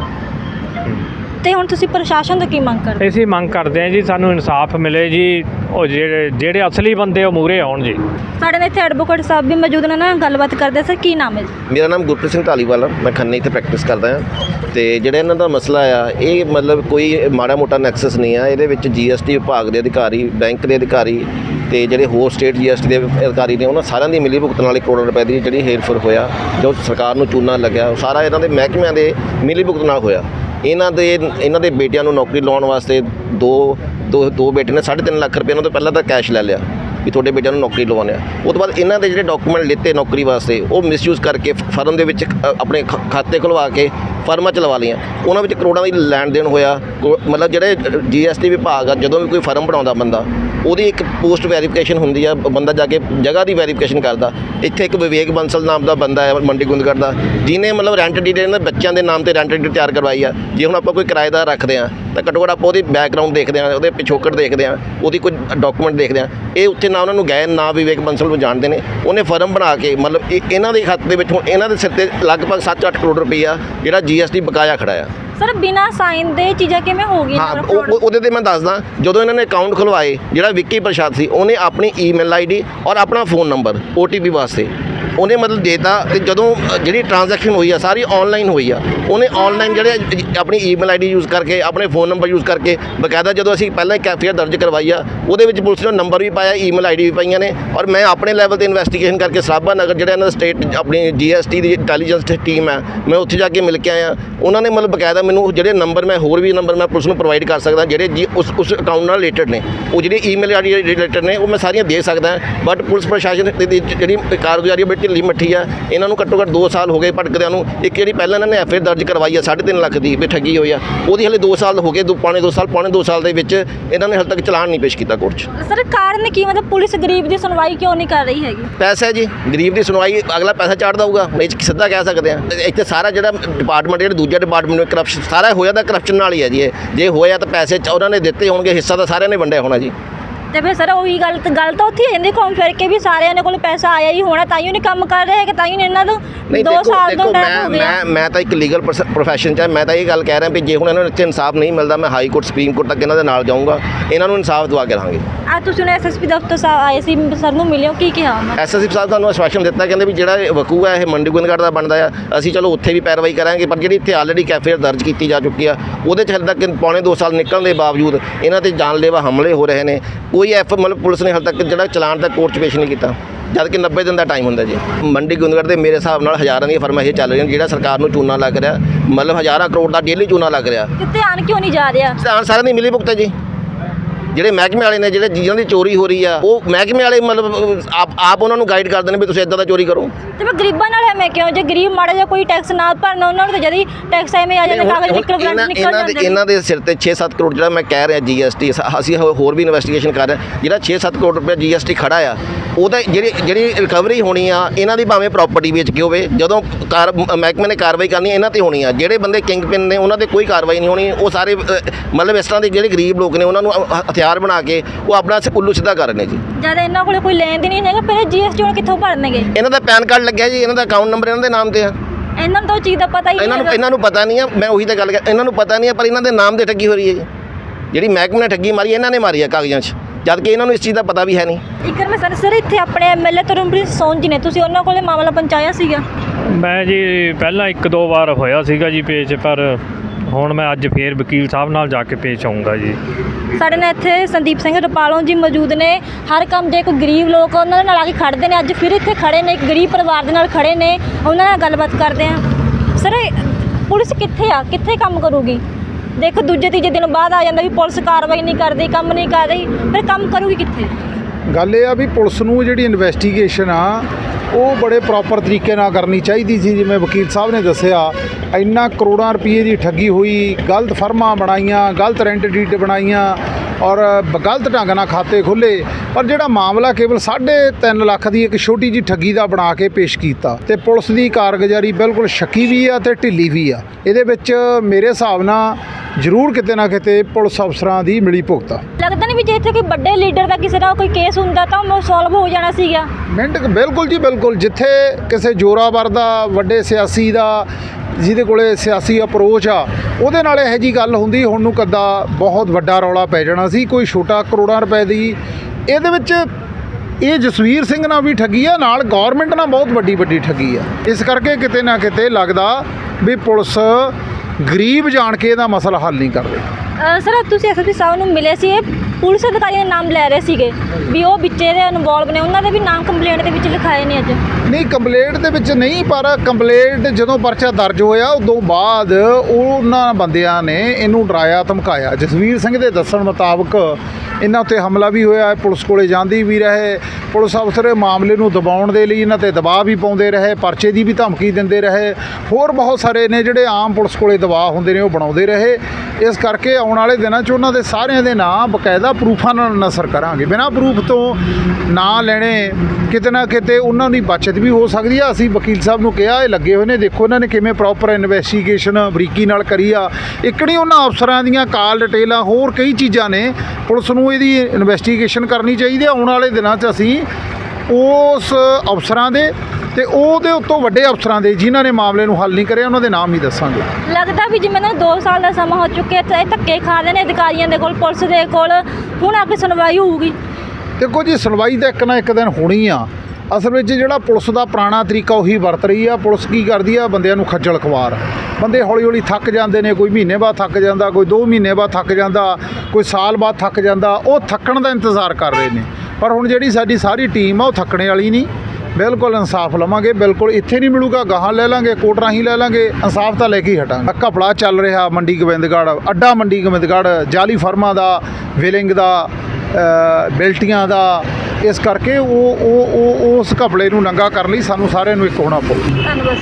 ਤੇ ਹੁਣ ਤੁਸੀਂ ਪ੍ਰਸ਼ਾਸਨ ਤੋਂ ਕੀ ਮੰਗ ਕਰਦੇ? ਹੋ? ਅਸੀਂ ਮੰਗ ਕਰਦੇ ਹਾਂ ਜੀ ਸਾਨੂੰ ਇਨਸਾਫ ਮਿਲੇ ਜੀ ਉਹ ਜਿਹੜੇ ਜਿਹੜੇ ਅਸਲੀ ਬੰਦੇ ਉਹ ਮੂਰੇ ਆਉਣ ਜੀ। ਸਾਡੇ ਨਾਲ ਇੱਥੇ ਐਡਵੋਕੇਟ ਸਾਹਿਬ ਵੀ ਮੌਜੂਦ ਨੇ ਨਾ ਗੱਲਬਾਤ ਕਰਦੇ ਸਰ ਕੀ ਨਾਮ ਹੈ ਜੀ? ਮੇਰਾ ਨਾਮ ਗੁਰਪ੍ਰੀਤ ਸਿੰਘ ਧਾਲੀਵਾਲ ਆ ਮੈਂ ਖੰਨੇ ਇੱਥੇ ਪ੍ਰੈਕਟਿਸ ਕਰਦਾ ਹਾਂ। ਤੇ ਜਿਹੜਾ ਇਹਨਾਂ ਦਾ ਮਸਲਾ ਆ ਇਹ ਮਤਲਬ ਕੋਈ ਮਾੜਾ ਮੋਟਾ ਨੈਕਸਸ ਨਹੀਂ ਆ। ਇਹਦੇ ਵਿੱਚ ਜੀਐਸਟੀ ਵਿਭਾਗ ਦੇ ਅਧਿਕਾਰੀ ਬੈਂਕ ਦੇ ਅਧਿਕਾਰੀ ਤੇ ਜਿਹੜੇ ਹੋਰ ਸਟੇਟ ਜੀਐਸਟੀ ਦੇ ਅਧਿਕਾਰੀ ਨੇ ਉਹਨਾਂ ਸਾਰਿਆਂ ਦੀ ਮਿਲੀ ਭੁਗਤਣ ਵਾਲੇ ਕਰੋੜਾਂ ਰੁਪਏ ਦੀ ਜਿਹੜੀ ਹੇਰਫੇਰ ਹੋਇਆ ਜੋ ਸਰਕਾਰ ਨੂੰ ਚੂਨਾ ਲੱਗਿਆ ਉਹ ਸਾਰਾ ਇਹਨਾਂ ਦੇ ਮਹਿਕਮਿਆਂ ਦੇ ਮਿਲੀ ਭੁਗਤ ਨਾਲ ਹੋਇਆ। ਇਹਨਾਂ ਦੇ ਇਹਨਾਂ ਦੇ ਬੇਟਿਆਂ ਨੂੰ ਨੌਕਰੀ ਲਾਉਣ ਵਾਸਤੇ ਦੋ ਦੋ ਦੋ ਬੇਟੇ ਨੇ 3.5 ਲੱਖ ਰੁਪਏ ਉਹਨਾਂ ਤੋਂ ਪਹਿਲਾਂ ਤਾਂ ਕੈਸ਼ ਲੈ ਲਿਆ ਵੀ ਤੁਹਾਡੇ ਬੇਟਿਆਂ ਨੂੰ ਨੌਕਰੀ ਲਵਾਉਣੀ ਆ। ਉਹ ਤੋਂ ਬਾਅਦ ਇਹਨਾਂ ਦੇ ਜਿਹੜੇ ਡਾਕੂਮੈਂਟ ਲਿੱਤੇ ਨੌਕਰੀ ਵਾਸਤੇ, ਉਹ ਮਿਸਯੂਜ਼ ਕਰਕੇ ਫਰਮ ਦੇ ਵਿੱਚ ਆਪਣੇ ਖ- ਖਾਤੇ ਖੁਲਵਾ ਕੇ ਫਰਮਾਂ ਚ ਲਈਆਂ। ਉਹਨਾਂ ਵਿੱਚ ਕਰੋੜਾਂ ਦੀ ਲੈਣ ਦੇਣ ਹੋਇਆ। ਕੋ- ਮਤਲਬ ਜਿਹੜੇ ਜੀਐਸਟੀ ਵਿਭਾਗ ਆ, ਜਦੋਂ ਵੀ ਕੋਈ ਫਰਮ ਬਣਾਉਂਦਾ ਬੰਦਾ, ਉਹਦੀ ਇੱਕ ਪੋਸਟ ਵੈਰੀਫਿਕੇਸ਼ਨ ਹੁੰਦੀ ਆ। ਬੰਦਾ ਜਾ ਕੇ ਜਗ੍ਹਾ ਦੀ ਵੈਰੀਫਿਕੇਸ਼ਨ ਕਰਦਾ। ਇੱਥੇ ਇੱਕ ਵਿਵੇਕ ਬੰਸਲ ਨਾਮ ਦਾ ਬੰਦਾ ਹੈ, ਮੰਡੀ ਗੁੰਦਗੜ ਦਾ ਜਿਹਨੇ ਮਤਲਬ ਰੈਂਟ ਡੀਟੇਲ ਇਹਨਾਂ ਬੱਚਿਆਂ ਦੇ ਨਾਮ ਤੇ ਰੈਂਟ ਡੀਟੇਲ ਤਿਆਰ ਕਰਵਾਈ ਆ। ਜੇ ਹੁਣ ਆਪਾਂ ਕੋਈ ਕਿਰਾਏਦਾਰ ਰੱਖਦੇ ਆ, ਤਾਂ ਘੱਟੋ ਘੱਟ ਆਪਾਂ ਉਹਦੀ ਬੈਕਗ੍ਰਾਉਂਡ ਦੇਖਦੇ ਆ, ਉਹਦੇ ਪਿਛੋਕੜ ਦੇਖਦੇ ਆ, ਉਹਦੀ ਕੋਈ ਡਾਕੂਮੈਂਟ ਦੇਖਦੇ ਆ। ਇਹ ਉੱਥੇ ਨਾ ਉਹਨਾਂ ਨੂੰ ਗਏ, ਨਾ ਵਿਵੇਕ ਬੰਸਲ ਨੂੰ ਜਾਣਦੇ ਨੇ। ਉਹਨੇ ਫਰਮ ਬਣਾ ਕੇ, ਮਤਲਬ ਇਹ- ਇਹਨਾਂ ਦੇ ਖਾਤੇ ਦੇ ਵਿੱਚ ਹੁਣ, ਇਹਨਾਂ ਦੇ ਸਿਰ ਤੇ ਲਗਭਗ 7-8 ਕਰੋੜ ਰੁਪਈਆ, ਜਿਹੜਾ ਜੀ ਜੀਐਸਟੀ ਬਕਾਇਆ ਖੜਾ ਆ ਸਰ ਬਿਨਾ ਸਾਈਨ ਦੇ ਚੀਜ਼ਾਂ ਕਿਵੇਂ ਹੋ ਗਈਆਂ ਹਾਂ ਉਹ- ਉਹ- ਉਹਦੇ ਤੇ ਮੈਂ ਦੱਸਦਾ ਜਦੋਂ ਇਹਨਾਂ ਨੇ ਅਕਾਊਂਟ ਖੁਲਵਾਏ ਜਿਹੜਾ ਵਿੱਕੀ ਪ੍ਰਸ਼ਾਦ ਸੀ ਉਹਨੇ ਆਪਣੀ ਈਮੇਲ ਆਈਡੀ ਔਰ ਆਪਣਾ ਫੋਨ ਨੰਬਰ OTP ਵਾਸਤੇ। ਉਹਨੇ ਮਤਲਬ ਦੇਤਾ ਤੇ ਜਦੋਂ ਅ, ਜਿਹੜੀ ਟ੍ਰਾਂਜੈਕਸ਼ਨ ਹੋਈ ਆ ਸਾਰੀ ਆਨਲਾਈਨ ਹੋਈ ਆ। ਉਹਨੇ ਆਨਲਾਈਨ ਜਿਹੜੇ ਅ, ਆਪਣੀ ਈਮੇਲ ਆਈਡੀ ਯੂਜ਼ ਕਰਕੇ ਆਪਣੇ ਫੋਨ ਨੰਬਰ ਯੂਜ਼ ਕਰਕੇ ਬਕਾਇਦਾ ਜਦੋਂ ਅਸੀਂ ਪਹਿਲਾਂ ਐਫਆਈਆਰ ਦਰਜ ਕਰਵਾਈ ਆ ਉਹਦੇ ਵਿੱਚ ਪੁਲਿਸ ਨੇ ਨੰਬਰ ਵੀ ਪਾਇਆ ਈਮੇਲ ਆਈਡੀ ਵੀ ਪਾਈਆਂ ਨੇ। ਔਰ ਮੈਂ ਆਪਣੇ ਲੈਵਲ ਤੇ ਇਨਵੈਸਟੀਗੇਸ਼ਨ ਕਰਕੇ ਸਰਾਭਾ ਨਗਰ ਜਿਹੜਾ ਇਹਨਾਂ ਦਾ ਸਟੇਟ ਆਪਣੀ ਜੀਐਸਟੀ ਦੀ ਇੰਟੈਲੀਜੈਂਸ ਟੀਮ ਹੈ ਮੈਂ ਉੱਥੇ ਜਾ ਕੇ ਮਿਲ ਕੇ ਆਇਆ। ਉਹਨਾਂ ਨੇ ਮਤਲਬ ਬਕਾਇਦਾ ਮੈਨੂੰ ਜਿਹੜੇ ਨੰਬਰ ਮੈਂ ਹੋਰ ਵੀ ਨੰਬਰ ਮੈਂ ਪੁਲਿਸ ਨੂੰ ਪ੍ਰੋਵਾਈਡ ਕਰ ਸਕਦਾ ਜਿਹੜੇ ਜੀ ਉਸ ਉਸ ਅਕਾਊਂਟ ਨਾਲ ਰਿਲੇਟਡ ਨੇ। ਉਹ ਜਿਹੜੀ ਈਮੇਲ ਆਈਡੀ ਰਿਲੇਟਡ ਨੇ ਉਹ ਮੈਂ ਸਾਰੀਆਂ ਦੇ ਸਕਦਾ ਬਟ ਪੁਲਿਸ ਪ੍ਰਸ਼ਾਸਨ ਦੀ- ਜਿਹੜੀ ਕਾਰਗੁਜ਼ਾਰੀ ਬੜੀ ਢਿੱਲੀ ਮੱਠੀ ਆ। ਇਹਨਾਂ ਨੂੰ ਘੱਟੋ ਘੱਟ 2 ਸਾਲ ਹੋ ਗਏ ਭਟਕਦਿਆਂ ਨੂੰ। ਇੱਕ ਜਿਹੜੀ ਪਹਿਲਾਂ ਇਹਨਾਂ ਨੇ ਐਫਆਈਆਰ ਦਰਜ ਕਰਵਾਈ ਆ 3.5 ਲੱਖ ਦੀ ਵੀ ਠੱਗੀ ਹੋਈ ਆ। ਉਹਦੀ ਹਲੇ 2 ਸਾਲ ਹੋ ਗਏ ਦੋ ਪੌਣੇ 2 ਸਾਲ ਪੌਣੇ 2 ਸਾਲ ਦੇ ਵਿੱਚ ਇਹਨਾਂ ਨੇ ਹਲੇ ਤੱਕ ਚਲਾਨ ਨਹੀਂ ਪੇਸ਼ ਕੀਤਾ ਕੋਰਟ 'ਚ। ਸਰ ਕਾਰਨ ਕੀ? ਮਤਲਬ ਪੁਲਿਸ ਗਰੀਬ ਦੀ ਸੁਣਵਾਈ ਕਿਉਂ ਨਹੀਂ ਕਰ ਰਹੀ ਹੈਗੀ? ਪੈਸਾ ਜੀ। ਗਰੀਬ ਦੀ ਸੁਣਵਾਈ ਅਗਲਾ ਪੈਸਾ ਚਾੜਦਾ ਹੋਊਗਾ। ਨਹੀਂ ਸਿੱਧਾ ਕਹਿ ਸਕਦੇ ਆ? ਇੱਥੇ ਸਾਰਾ ਜਿਹੜਾ ਡਿਪਾਰਟਮੈਂਟ ਜਿਹੜਾ ਦੂਜਾ ਡਿਪਾਰਟਮੈਂਟ ਵਿੱਚ ਕਰਪਸ਼ਨ ਸਾਰਾ ਹੋਇਆ ਤਾਂ ਕਰਪਸ਼ਨ ਨਾਲ ਹੀ ਹੈ ਜੀ ਇਹ। ਜੇ ਹੋਇਆ ਤਾਂ ਪੈਸੇ ਚ ਉਹਨਾਂ ਨੇ ਦਿੱਤੇ ਹੋਣਗੇ, ਹਿੱਸਾ ਤਾਂ ਸਾਰਿਆਂ ਨੇ ਵੰਡਿਆ ਹੋਣਾ ਜੀ। ਤੇ ਫਿਰ ਸਰ ਉਹੀ ਗੱਲ ਗੱਲ ਤਾਂ ਉੱਥੇ ਹੀ ਜਾਂਦੀ ਘੁੰਮ ਫਿਰ ਕੇ ਵੀ ਸਾਰਿਆਂ ਦੇ ਕੋਲ ਪੈਸਾ ਆਇਆ ਹੀ ਹੋਣਾ ਤਾਂ ਹੀ ਉਹਨੇ ਕੰਮ ਕਰ ਰਹੇ ਕਿ ਤਾਂ ਹੀ ਉਹਨੇ ਇਹਨਾਂ ਨੂੰ ਨਹੀਂ 2 ਦੇਖੋ ਸਾਲ ਤੋਂ ਮੈਂ ਹੋ ਗਿਆ ਮੈਂ ਮੈਂ ਤਾਂ ਇੱਕ ਲੀਗਲ ਪ੍ਰੋਫੈਸ਼ਨ ਚ ਹਾਂ ਮੈਂ ਤਾਂ ਇਹ ਗੱਲ ਕਹਿ ਰਿਹਾ ਵੀ ਜੇ ਹੁਣ ਇਹਨਾਂ ਨੂੰ ਇੱਥੇ ਇਨਸਾਫ ਨਹੀਂ ਮਿਲਦਾ ਮੈਂ ਹਾਈ ਕੋਰਟ ਸੁਪਰੀਮ ਕੋਰਟ ਤੱਕ ਇਹਨਾਂ ਦੇ ਨਾਲ ਜਾਊਂਗਾ ਇਹਨਾਂ ਨੂੰ ਇਨਸਾਫ ਦਵਾ ਕੇ ਰਹਾਂਗੇ ਆ ਤੁਸੀਂ ਉਹਨੇ ਐਸਐਸਪੀ ਦਫ਼ਤਰ ਸਾਹਿਬ ਆਏ ਸੀ ਸਰ ਨੂੰ ਮਿਲਿਓ ਕੀ ਕਿਹਾ ਉਹਨਾਂ ਨੇ? ਐਸਐਸਪੀ ਸਾਹਿਬ ਤੁਹਾਨੂੰ ਆਸ਼ਵਾਸਨ ਦਿੱਤਾ ਕਹਿੰਦੇ ਵੀ ਜਿਹੜਾ ਇਹ ਵਕੂ ਹੈ ਇਹ ਮੰਡੀ ਗੁੰਦਗੜ ਦਾ ਬਣਦਾ ਆ ਅਸੀਂ ਚਲੋ ਉੱਥੇ ਵੀ ਪੈਰਵਾਈ ਕਰਾਂਗੇ ਪਰ ਜਿਹੜੀ ਇੱਥੇ ਆਲਰੇਡੀ ਕੈਫੇ ਦਰਜ ਕੀਤੀ ਜਾ ਚੁੱਕੀ ਆ ਉਹਦੇ ਚ ਹਾਲੇ ਤੱਕ ਪੌਣੇ 2 ਸਾਲ ਨਿਕਲਣ ਦੇ ਬਾਵਜੂਦ ਇਹਨਾਂ ਤੇ ਜਾਨਲੇਵਾ ਹਮਲੇ ਹੋ ਰਹੇ ਨੇ ਕੋਈ ਐਫ ਮਤਲਬ ਪੁਲਿਸ ਨੇ ਹਾਲੇ ਤੱਕ ਜਿਹੜਾ ਚਲਾਨ ਤੱਕ ਕੋਰਟ 'ਚ ਪੇਸ਼ ਨਹੀਂ ਕੀਤਾ। ਜਦ ਕਿ 90 ਦਿਨ ਦਾ ਟਾਈਮ ਹੁੰਦਾ ਜੀ। ਮੰਡੀ ਗੁੰਦਗੜ ਦੇ ਮੇਰੇ ਹਿਸਾਬ ਨਾਲ ਹਜ਼ਾਰਾਂ ਦੀਆਂ ਫਰਮਾਂ ਇਹ ਚੱਲ ਰਹੀਆਂ ਜਿਹੜਾ ਸਰਕਾਰ ਨੂੰ ਚੂਨਾ ਲੱਗ ਰਿਹਾ। ਮਤਲਬ ਹਜ਼ਾਰਾਂ ਕਰੋੜ ਦਾ ਡੇਲੀ ਚੂਨਾ ਲੱਗ ਰਿਹਾ। ਕਿਤੇ ਆਣ ਕਿਉਂ ਨਹੀਂ ਜਾ ਰਿਹਾ? ਤਾਂ ਸਾਰਿਆਂ ਦੀ ਮਿਲੀ ਭੁਗਤ ਹੈ ਜੀ। ਜਿਹੜੇ ਮਹਿਕਮੇ ਵਾਲੇ ਨੇ ਜਿਹੜੇ ਜਿਹਨਾਂ ਦੀ ਚੋਰੀ ਹੋ ਰਹੀ ਆ ਉਹ ਮਹਿਕਮੇ ਵਾਲੇ ਮਤਲਬ ਆਪ ਆਪ ਉਹਨਾਂ ਨੂੰ ਗਾਈਡ ਕਰਦੇ ਨੇ ਵੀ ਤੁਸੀਂ ਇਦਾਂ ਦਾ ਚੋਰੀ ਕਰੋ। ਤੇ ਮੈਂ ਗਰੀਬਾਂ ਨਾਲ ਐਵੇਂ ਕਿਉਂ? ਜੇ ਗਰੀਬ ਮਾੜਾ ਜਿਹਾ ਕੋਈ ਟੈਕਸ ਨਾ ਭਰਨਾ ਉਹਨਾਂ ਨੂੰ ਤਾਂ ਜਦੀ ਟੈਕਸ ਐਵੇਂ ਆ ਜਾਂਦੇ ਕਾਗਜ਼ ਨਿਕਲ ਇਹਨਾਂ ਨਿਕਲ ਇਹਨਾਂ ਦੇ ਜਾਂਦੇ ਇਹਨਾਂ ਦੇ ਸਿਰ ਤੇ 6-7 ਕਰੋੜ ਜਿਹੜਾ ਮੈਂ ਕਹਿ ਰਿਹਾ ਜੀਐਸਟੀ ਅਸੀਂ ਹੋ- ਹੋਰ ਵੀ ਇਨਵੈਸਟੀਗੇਸ਼ਨ ਕਰ ਰਹੇ ਹਾਂ। ਜਿਹੜਾ 6-7 ਕਰੋੜ ਰੁਪਏ ਜੀਐਸਟੀ ਖੜਾ ਆ ਉਹਦਾ ਜਿਹੜੀ ਜਿਹੜੀ ਰਿਕਵਰੀ ਹੋਣੀ ਆ ਇਹਨਾਂ ਦੀ ਭਾਵੇਂ ਪ੍ਰਾਪਰਟੀ ਵੇਚ ਕੇ ਹੋਵੇ ਜਦੋਂ ਕਾਰ ਮ- ਮਹਿਕਮੇ ਨੇ ਕਾਰਵਾਈ ਕਰਨੀ ਇਹਨਾਂ ਤੇ ਹੋਣੀ ਆ। ਜਿਹੜੇ ਬੰਦੇ ਕਿੰਗ ਪਿਨ ਨੇ ਉਹਨਾਂ ਤੇ ਕੋਈ ਕਾਰਵਾਈ ਨਹੀਂ ਹੋਣੀ। ਉਹ ਸਾਰੇ ਅ, ਮਤਲਬ ਇਸ ਤਰ੍ਹਾਂ ਦੇ ਜਿਹੜੇ ਗਰੀਬ ਲੋਕ ਨੇ ਉਹਨਾਂ ਨੂੰ ਅ- ਹਥਿਆਰ ਬਣਾ ਕੇ ਉਹ ਆਪਣਾ ਸ- ਉੱਲੂ ਸਿੱਧਾ ਕਰ ਰਹੇ ਨੇ ਜੀ। ਜਦ ਇਹਨਾਂ ਕੋਲੇ ਕੋਈ ਲੈਣ ਦੇਣ ਹੀ ਨਹੀਂ ਹੈਗਾ ਫਿਰ ਜੀਐਸਟੀ ਹੁਣ ਕਿੱਥੋਂ ਭਰਨਗੇ? ਇਹਨਾਂ ਦਾ ਪੈਨ ਕਾਰਡ ਲੱਗਿਆ ਜੀ ਇਹਨਾਂ ਦਾ ਅਕਾਊਂਟ ਨੰਬਰ ਇਹਨਾਂ ਦੇ ਨਾਮ ਤੇ ਆ। ਇਹਨਾਂ ਨੂੰ ਤਾਂ ਉਹ ਚੀਜ਼ ਦਾ ਪਤਾ ਹੀ ਨਹੀਂ ਇਹਨਾਂ ਨੂੰ ਹੈਗਾ। ਇਹਨਾਂ ਨੂੰ ਪਤਾ ਨਹੀਂ ਆ ਮੈਂ ਉਹੀ ਤਾਂ ਗੱਲ ਕਰ ਇਹਨਾਂ ਨੂੰ ਪਤਾ ਨਹੀਂ ਆ ਪਰ ਇਹਨਾਂ ਦੇ ਨਾਮ ਤੇ ਠੱਗੀ ਹੋ ਰਹੀ ਹੈ ਜੀ। ਜਿਹੜੀ ਮਹਿਕਮੇ ਨੇ ਠੱਗੀ ਮਾਰੀ ਇਹਨਾਂ ਨੇ ਮਾਰੀ ਆ ਕਾਗਜ਼ਾਂ 'ਚ। ਜਦ ਕਿ ਇਹਨਾਂ ਨੂੰ ਇਸ ਚੀਜ਼ ਦਾ ਪਤਾ ਵੀ ਹੈ ਨਹੀਂ। ਇੱਕ ਵਾਰ ਮੈਂ ਸਰ ਸਰ ਇੱਥੇ ਆਪਣੇ ਐਮਐਲਏ ਤਰੁਣਪ੍ਰੀਤ ਸੋਨ ਜੀ ਨੇ ਤੁਸੀਂ ਉਹਨਾਂ ਕੋਲੇ ਮਾਮਲਾ ਪਹੁੰਚਾਇਆ ਸੀਗਾ? ਮੈਂ ਜੀ ਪਹਿਲਾਂ ਇੱਕ ਦੋ ਵਾਰ ਹੋਇਆ ਸੀਗਾ ਜੀ ਪੇਸ਼ ਪਰ ਹੁਣ ਮੈਂ ਅੱਜ ਫੇਰ ਵਕੀਲ ਸਾਹਿਬ ਨਾਲ ਜਾ ਕੇ ਪੇਸ਼ ਆਉਂਗਾ ਜੀ। ਸਾਡੇ ਨਾਲ ਇੱਥੇ ਸੰਦੀਪ ਸਿੰਘ ਰਪਾਲੋਂ ਜੀ ਮੌਜੂਦ ਨੇ। ਹਰ ਕੰਮ ਜੇ ਕੋਈ ਗਰੀਬ ਲੋਕ ਉਹਨਾਂ ਦੇ ਨਾਲ ਆ ਕੇ ਖੜਦੇ ਨੇ। ਅੱਜ ਫਿਰ ਇੱਥੇ ਖੜੇ ਨੇ ਇੱਕ ਗਰੀਬ ਪਰਿਵਾਰ ਦੇ ਨਾਲ ਖੜੇ ਨੇ। ਉਹਨਾਂ ਨਾਲ ਗੱਲਬਾਤ ਕਰਦੇ ਹਾਂ ਸਰ ਪੁਲਿਸ ਕਿੱਥੇ ਆ? ਕਿੱਥੇ ਕੰਮ ਕਰੂਗੀ? ਦੇਖੋ ਦੂਜੇ ਤੀਜੇ ਦਿਨ ਬਾਅਦ ਆ ਜਾਂਦਾ ਵੀ ਪੁਲਿਸ ਕਾਰਵਾਈ ਨਹੀਂ ਕਰਦੀ ਕੰਮ ਨਹੀਂ ਕਰ ਰਹੀ ਫਿਰ ਕੰਮ ਕਰੂਗੀ ਕਿੱਥੇ? ਗੱਲ ਇਹ ਆ ਵੀ ਪੁਲਿਸ ਨੂੰ ਜਿਹੜੀ ਇਨਵੈਸਟੀਗੇਸ਼ਨ ਆ ਉਹ ਬੜੇ ਪ੍ਰੋਪਰ ਤਰੀਕੇ ਨਾਲ ਕਰਨੀ ਚਾਹੀਦੀ ਸੀ, ਜਿਵੇਂ ਵਕੀਲ ਸਾਹਿਬ ਨੇ ਦੱਸਿਆ, ਇੰਨਾ ਕਰੋੜਾਂ ਰੁਪਏ ਦੀ ਠੱਗੀ ਹੋਈ, ਗਲਤ ਫਰਮਾਂ ਬਣਾਈਆਂ, ਗਲਤ ਰੈਂਟ ਡੀਟ ਬਣਾਈਆਂ, ਔਰ ਗਲਤ ਢੰਗ ਨਾਲ ਖਾਤੇ ਖੁੱਲੇ ਪਰ ਜਿਹੜਾ ਮਾਮਲਾ ਕੇਵਲ 3.5 ਲੱਖ ਦੀ ਇੱਕ ਛੋਟੀ ਜੀ ਠੱਗੀ ਦਾ ਬਣਾ ਕੇ ਪੇਸ਼ ਕੀਤਾ, ਤੇ ਪੁਲਿਸ ਦੀ ਕਾਰਗੁਜ਼ਾਰੀ ਬਿਲਕੁਲ ਸ਼ੱਕੀ ਵੀ ਆ ਤੇ ਢਿੱਲੀ ਵੀ ਆ। ਇਹਦੇ ਵਿੱਚ ਮੇਰੇ ਹਿਸਾਬ ਨਾਲ ਜ਼ਰੂਰ ਕਿਤੇ ਨਾ ਕਿਤੇ ਪੁਲਿਸ ਅਫਸਰਾਂ ਦੀ ਮਿਲੀ ਭੁਗਤ ਆ। ਲੱਗਦਾ ਨਹੀਂ ਵੀ ਜੇ ਇੱਥੇ ਕੋਈ ਵੱਡੇ ਲੀਡਰ ਦਾ ਕਿਸੇ ਦਾ ਕੋਈ ਕੇਸ ਹੁੰਦਾ ਤਾਂ ਉਹ ਸੋਲਵ ਹੋ ਜਾਣਾ ਸੀਗਾ। ਮਿੰਟ ਬਿਲਕੁਲ ਜੀ, ਬਿਲਕੁਲ। ਜਿੱਥੇ ਕਿਸੇ ਜੋਰਾਵਰ ਦਾ, ਵੱਡੇ ਸਿਆਸੀ ਦਾ, ਜਿਹਦੇ ਕੋਲੇ ਸਿਆਸੀ ਅਪਰੋਚ ਆ, ਉਹਦੇ ਨਾਲ ਇਹੋ ਜੀ ਗੱਲ ਹੁੰਦੀ, ਹੁਣ ਨੂੰ ਕੱਦਾ ਬਹੁਤ ਵੱਡਾ ਰੌਲਾ ਪੈ ਜਾਣਾ ਸੀ, ਕੋਈ ਛੋਟਾ ਕਰੋੜਾਂ ਰੁਪਏ ਦੀ। ਇਹਦੇ ਵਿੱਚ ਇਹ ਜਸਵੀਰ ਸਿੰਘ ਨਾਲ ਵੀ ਠੱਗੀ ਆ, ਨਾਲ ਗਵਰਨਮੈਂਟ ਨਾਲ ਬਹੁਤ ਵੱਡੀ ਵੱਡੀ ਠੱਗੀ ਆ। ਇਸ ਕਰਕੇ ਕਿਤੇ ਨਾ ਕਿਤੇ ਲੱਗਦਾ ਵੀ ਪੁਲਿਸ ਗਰੀਬ ਜਾਣ ਕੇ ਇਹਦਾ ਮਸਲਾ ਹੱਲ ਨਹੀਂ ਕਰਦੇ। ਸਰ ਤੁਸੀਂ ਐਸਪੀ ਸਾਹਿਬ ਨੂੰ ਮਿਲੇ ਸੀ ਇਹ ਪੁਲਿਸ ਅਧਿਕਾਰੀਆਂ ਦੇ ਨਾਮ ਲੈ ਰਹੇ ਸੀਗੇ ਵੀ ਉਹ ਵਿੱਚੇ ਦੇ ਇਨਵੋਲਵ ਨੇ ਉਹਨਾਂ ਦੇ ਵੀ ਨਾਮ ਕੰਪਲੇਂਟ ਦੇ ਵਿੱਚ ਲਿਖਾਏ ਨੇ ਅੱਜ। ਨਹੀਂ ਕੰਪਲੇਂਟ ਦੇ ਵਿੱਚ ਨਹੀਂ ਪਰ ਕੰਪਲੇਂਟ ਜਦੋਂ ਪਰਚਾ ਦਰਜ ਹੋਇਆ ਉਦੋਂ ਬਾਅਦ ਉਹਨਾਂ ਬੰਦਿਆਂ ਨੇ ਇਹਨੂੰ ਡਰਾਇਆ ਧਮਕਾਇਆ। ਜਸਵੀਰ ਸਿੰਘ ਦੇ ਦੱਸਣ ਮੁਤਾਬਕ ਇਹਨਾਂ ਉੱਤੇ ਹਮਲਾ ਵੀ ਹੋਇਆ ਪੁਲਿਸ ਕੋਲੇ ਜਾਂਦੀ ਵੀ ਰਹੇ, ਪੁਲਿਸ ਅਫਸਰ ਮਾਮਲੇ ਨੂੰ ਦਬਾਉਣ ਦੇ ਲਈ ਇਹਨਾਂ ਤੇ ਦਬਾਅ ਵੀ ਪਾਉਂਦੇ ਰਹੇ, ਪਰਚੇ ਦੀ ਵੀ ਧਮਕੀ ਦਿੰਦੇ ਰਹੇ। ਹੋਰ ਬਹੁਤ ਸਾਰੇ ਨੇ ਜਿਹੜੇ ਆਮ ਪੁਲਿਸ ਕੋਲੇ ਦਬਾਅ ਹੁੰਦੇ ਨੇ ਉਹ ਬਣਾਉਂਦੇ ਰਹੇ। ਇਸ ਕਰਕੇ ਆਉਣ ਵਾਲੇ ਦਿਨਾਂ 'ਚ ਉਹਨਾਂ ਦੇ ਸਾਰਿਆਂ ਦੇ ਨਾਂ ਬਕਾਇਦਾ ਪ੍ਰੂਫਾਂ ਨਾਲ ਨਸਰ ਕਰਾਂਗੇ। ਬਿਨਾਂ ਪ੍ਰੂਫ ਤੋਂ ਨਾਂ ਲੈਣੇ ਕਿਤੇ ਨਾ ਕਿਤੇ ਉਹਨਾਂ ਦੀ ਬਚਤ ਵੀ ਹੋ ਸਕਦੀ ਆ। ਅਸੀਂ ਵਕੀਲ ਸਾਹਿਬ ਨੂੰ ਕਿਹਾ, ਇਹ ਲੱਗੇ ਹੋਏ ਨੇ, ਦੇਖੋ ਇਹਨਾਂ ਨੇ ਕਿਵੇਂ ਪ੍ਰੋਪਰ ਇਨਵੈਸਟੀਗੇਸ਼ਨ ਬਰੀਕੀ ਨਾਲ ਕਰੀ ਆ। ਇੱਕ ਨਹੀਂ, ਉਹਨਾਂ ਅਫਸਰਾਂ ਦੀਆਂ ਕਾਲ ਡਿਟੇਲਾਂ ਹੋਰ ਕਈ ਚੀਜ਼ਾਂ ਨੇ ਪੁਲਿਸ ਨੂੰ ਇਹਦੀ ਇਨਵੈਸਟੀਗੇਸ਼ਨ ਕਰਨੀ ਚਾਹੀਦੀ ਆ ਆਉਣ ਵਾਲੇ ਦਿਨਾਂ 'ਚ ਅਸੀਂ ਉਸ ਅਫਸਰਾਂ ਦੇ ਤੇ ਉਹਦੇ ਉੱਤੋਂ ਵੱਡੇ ਅਫਸਰਾਂ ਦੇ ਜਿਨ੍ਹਾਂ ਨੇ ਮਾਮਲੇ ਨੂੰ ਹੱਲ ਨਹੀਂ ਕਰਿਆ ਉਹਨਾਂ ਦੇ ਨਾਮ ਹੀ ਦੱਸਾਂਗੇ। ਲੱਗਦਾ ਵੀ ਜਿਵੇਂ ਨਾ 2 ਸਾਲ ਦਾ ਸਮਾਂ ਹੋ ਚੁੱਕਿਆ ਤੇ ਧੱਕੇ ਖਾ ਰਹੇ ਨੇ ਅਧਿਕਾਰੀਆਂ ਦੇ ਕੋਲ ਪੁਲਿਸ ਦੇ ਕੋਲ। ਹੁਣ ਆ ਕੇ ਸੁਣਵਾਈ ਹੋਊਗੀ। ਦੇਖੋ ਜੀ ਸੁਣਵਾਈ ਤਾਂ ਇੱਕ ਨਾ ਇੱਕ ਦਿਨ ਹੋਣੀ ਆ। ਅਸਲ ਵਿੱਚ ਜਿਹੜਾ ਪੁਲਿਸ ਦਾ ਪੁਰਾਣਾ ਤਰੀਕਾ ਉਹੀ ਵਰਤ ਰਹੀ ਆ। ਪੁਲਿਸ ਕੀ ਕਰਦੀ ਆ? ਬੰਦਿਆਂ ਨੂੰ ਖੱਜਲ ਖਵਾਰ ਬੰਦੇ ਹੌਲੀ ਹੌਲੀ ਥੱਕ ਜਾਂਦੇ ਨੇ, ਕੋਈ ਮਹੀਨੇ ਬਾਅਦ ਥੱਕ ਜਾਂਦਾ, ਕੋਈ 2 ਮਹੀਨੇ ਬਾਅਦ ਥੱਕ ਜਾਂਦਾ, ਕੋਈ ਸਾਲ ਬਾਅਦ ਥੱਕ ਜਾਂਦਾ, ਉਹ ਥੱਕਣ ਦਾ ਇੰਤਜ਼ਾਰ ਕਰ ਰਹੇ ਨੇ। ਪਰ ਹੁਣ ਜਿਹੜੀ ਸਾਡੀ ਸਾਰੀ ਟੀਮ ਆ, ਉਹ ਥੱਕਣੇ ਵਾਲੀ ਨਹੀਂ। ਬਿਲਕੁਲ ਇਨਸਾਫ ਲਵਾਂਗੇ, ਬਿਲਕੁਲ ਇੱਥੇ ਨਹੀਂ ਮਿਲੂਗਾ, ਗਾਹਾਂ ਲੈ ਲਾਂਗੇ ਕੋਟ ਰਾਹੀਂ ਲੈ ਲਾਂਗੇ, ਇਨਸਾਫ ਤਾਂ ਲੈ ਕੇ ਹੀ ਹਟਾਂਗੇ। ਘਪਲਾ ਚੱਲ ਰਿਹਾ ਮੰਡੀ ਗੋਬਿੰਦਗੜ੍ਹ, ਅੱਡਾ ਮੰਡੀ ਗੋਬਿੰਦਗੜ੍ਹ, ਜਾਲੀ ਫਰਮਾਂ ਦਾ, ਵਿਲਿੰਗ ਦਾ ਬੈਲਟੀਆਂ ਦਾ ਇਸ ਕਰਕੇ ਉਹ ਉਹ ਉਸ ਘਪਲੇ ਨੂੰ ਨੰਗਾ ਕਰਨ ਲਈ ਸਾਨੂੰ ਸਾਰਿਆਂ ਨੂੰ ਇੱਕ ਹੋਣਾ ਪਊ। ਧੰਨਵਾਦ